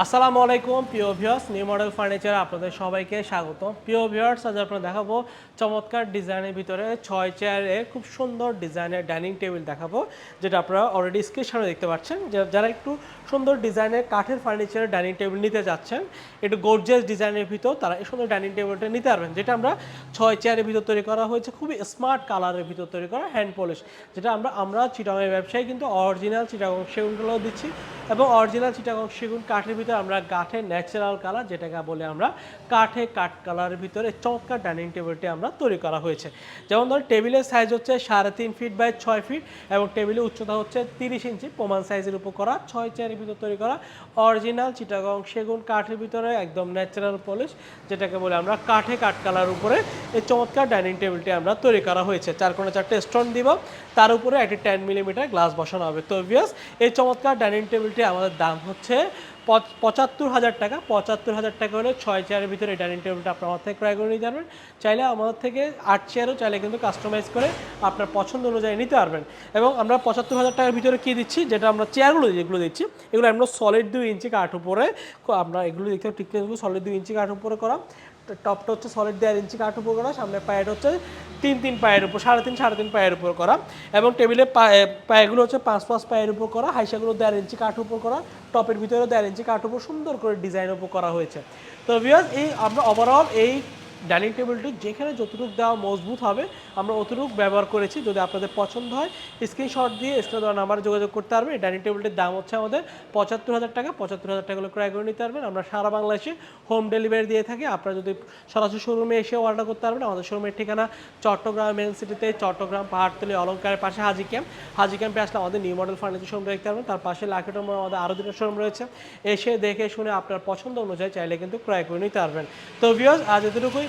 আসসালামু আলাইকুম, প্রিয় ভিউয়ার্স নিউ মডেল ফার্নিচার আপনাদের সবাইকে স্বাগত প্রিয় ভিউয়ার্স আজ আপনারা দেখাবো চমৎকার ডিজাইনের ভিতরে ছয় চেয়ারে খুব সুন্দর ডিজাইনের ডাইনিং টেবিল দেখাবো, যেটা আপনারা অলরেডি স্ক্রিন দেখতে পাচ্ছেন। যারা একটু সুন্দর ডিজাইনের কাঠের ফার্নিচারের ডাইনিং টেবিল নিতে যাচ্ছেন, একটু গর্জিয়াস ডিজাইনের ভিতর তারা এই সুন্দর ডাইনিং টেবিলটা নিতে পারবেন, যেটা আমরা ছয় চেয়ারের ভিতর তৈরি করা হয়েছে, খুবই স্মার্ট কালারের ভিতর তৈরি করা হ্যান্ড পলিশ যেটা আমরা আমরা চিটাগংয়ের ব্যবসায়ী, কিন্তু অরিজিনাল চিটাগং সেগুনগুলোও দিচ্ছি। এবং অরিজিনাল চিটাগং সেগুন কাঠের ভিতরে আমরা কাঠের ন্যাচারাল কালার যেটাকে বলে আমরা কাঠে কাঠ কালারের ভিতরে চমৎকার ডাইনিং টেবিলটি আমরা তৈরি করা হয়েছে। যেমন ধরুন টেবিলের সাইজ হচ্ছে সাড়ে তিন ফিট বাই ছয় ফিট এবং টেবিলের উচ্চতা হচ্ছে তিরিশ ইঞ্চি প্রমাণ সাইজের উপর করা, ছয় চেয়ারের ভিতর তৈরি করা। অরিজিনাল চিটাগং সেগুন কাঠের ভিতরে একদম ন্যাচারাল পলিশ যেটাকে বলে আমরা কাঠে কাঠ কালার উপরে এই চমৎকার ডাইনিং টেবিলটি আমরা তৈরি করা হয়েছে। চার কোণে চারটে স্টোন দিব, তার উপরে একটি টেন মিলিমিটার গ্লাস বসানো হবে। তো ভিয়াস এই চমৎকার ডাইনিং টেবিলটি আমাদের দাম হচ্ছে পঁচাত্তর হাজার টাকা, পঁচাত্তর হাজার টাকা হলে ছয় চেয়ারের ভিতরে ডাইনিং টেবিলটা আপনার আমার থেকে ক্রয় করে নিতে পারবেন। চাইলে আমাদের থেকে আট চেয়ারও চাইলে কিন্তু কাস্টমাইজ করে আপনার পছন্দ অনুযায়ী নিতে পারবেন। এবং আমরা পঁচাত্তর হাজার টাকার ভিতরে কী দিচ্ছি? যেটা আমরা চেয়ারগুলো যেগুলো দিচ্ছি, এগুলো আমরা সলিড দুই ইঞ্চি কাঠ উপরে আমরা এগুলো দেখতে টিকনেসগুলো সলিড দুই ইঞ্চি কাঠ উপরে করা। টপটা হচ্ছে সলিড দেড় ইঞ্চি কাঠ উপর করা, সামনে পায়ের হচ্ছে তিন তিন পায়ের উপর, সাড়ে তিন সাড়ে তিন পায়ের উপর করা। এবং টেবিলে পায়ে পায়েগুলো হচ্ছে পাঁচ পাঁচ পায়ের উপর করা হাইসাগুলো দেড় ইঞ্চি কাঠ উপর করা টপের ভিতরে দেড় ইঞ্চি কাঠ উপর সুন্দর করে ডিজাইন উপর করা হয়েছে। তো ভিউয়ার্স এই আমরা ওভারঅল এই ডাইনিং টেবিলটি যেখানে যতটুকু দেওয়া মজবুত হবে, আমরা অতটুকু ব্যবহার করেছি। যদি আপনাদের পছন্দ হয় স্ক্রিনশট দিয়ে স্ক্রিনে দেওয়া নাম্বারে যোগাযোগ করতে পারবেন। ডাইনিং টেবিলটির দাম হচ্ছে আমাদের পঁচাত্তর হাজার টাকা। পঁচাত্তর হাজার টাকা ক্রয় করে নিতে পারবেন। আমরা সারা বাংলাদেশে হোম ডেলিভারি দিয়ে থাকি। আপনারা যদি সরাসরি শোরুমে এসে অর্ডার করতে পারবেন, আমাদের শোরুমের ঠিকানা চট্টগ্রাম মেন সিটিতে চট্টগ্রাম পাহাড়তলি, অলঙ্কারের পাশে হাজি ক্যাম্প হাজি ক্যাম্পে আসলে আমাদের নিউ মডেল ফার্নিচার শোরুম দেখতে পারবেন। তার পাশে লাখেটের মোড় আমাদের আরও দুটো শোরুম রয়েছে। এসে দেখে শুনে আপনার পছন্দ অনুযায়ী চাইলে কিন্তু ক্রয় করে নিতে পারবেন। তো ভিউয়ার্স আজ এতটুকুই।